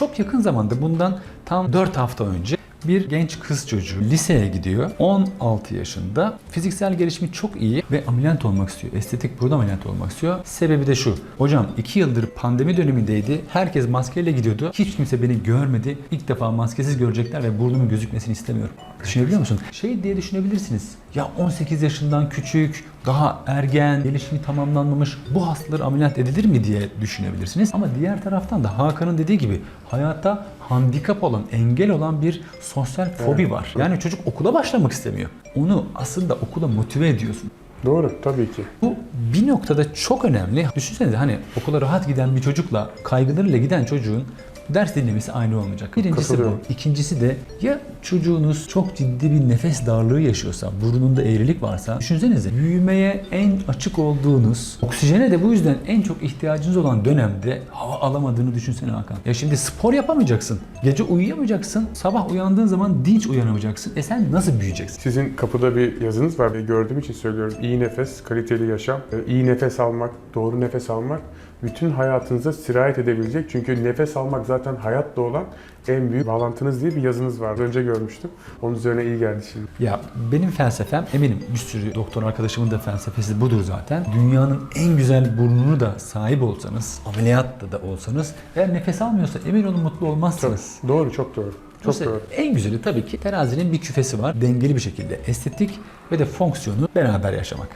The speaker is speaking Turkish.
Çok yakın zamanda bundan tam 4 hafta önce bir genç kız çocuğu liseye gidiyor. 16 yaşında. Fiziksel gelişimi çok iyi ve ameliyat olmak istiyor. Estetik burada ameliyat olmak istiyor. Sebebi de şu. Hocam 2 yıldır pandemi dönemindeydi. Herkes maskeyle gidiyordu. Hiç kimse beni görmedi. İlk defa maskesiz görecekler ve burnumun gözükmesini istemiyorum. Düşünebiliyor musun? Şey diye düşünebilirsiniz. Ya 18 yaşından küçük, daha ergen, gelişimi tamamlanmamış bu hastalar ameliyat edilir mi diye düşünebilirsiniz. Ama diğer taraftan da Hakan'ın dediği gibi hayatta handikap olan, engel olan bir sosyal fobi var. Yani çocuk okula başlamak istemiyor. Onu aslında okula motive ediyorsun. Doğru tabii ki. Bu bir noktada çok önemli. Düşünsenize hani okula rahat giden bir çocukla kaygılarıyla giden çocuğun ders dinlemesi aynı olmayacak. Birincisi bu. İkincisi de ya çocuğunuz çok ciddi bir nefes darlığı yaşıyorsa, burnunda eğrilik varsa düşünsenize büyümeye en açık olduğunuz, oksijene de bu yüzden en çok ihtiyacınız olan dönemde hava alamadığını düşünsene Hakan. Ya şimdi spor yapamayacaksın. Gece uyuyamayacaksın. Sabah uyandığın zaman dinç uyanamayacaksın. E sen nasıl büyüyeceksin? Sizin kapıda bir yazınız var ve gördüğüm için söylüyorum. İyi nefes, kaliteli yaşam. Ee, İyi nefes almak, doğru nefes almak bütün hayatınıza sirayet edebilecek. Çünkü nefes almak zaten hayatla olan en büyük bağlantınız diye bir yazınız vardı. Önce görmüştüm. Onun üzerine iyi geldi şimdi. Ya benim felsefem eminim bir sürü doktor arkadaşımın da felsefesi budur zaten. Dünyanın en güzel burnunu da sahip olsanız, ameliyatta da olsanız eğer nefes almıyorsa emin olun mutlu olmazsınız. Doğru, çok doğru. Çok Dolayısıyla doğru. En güzeli tabii ki terazinin bir küfesi var. Dengeli bir şekilde estetik ve de fonksiyonu beraber yaşamak.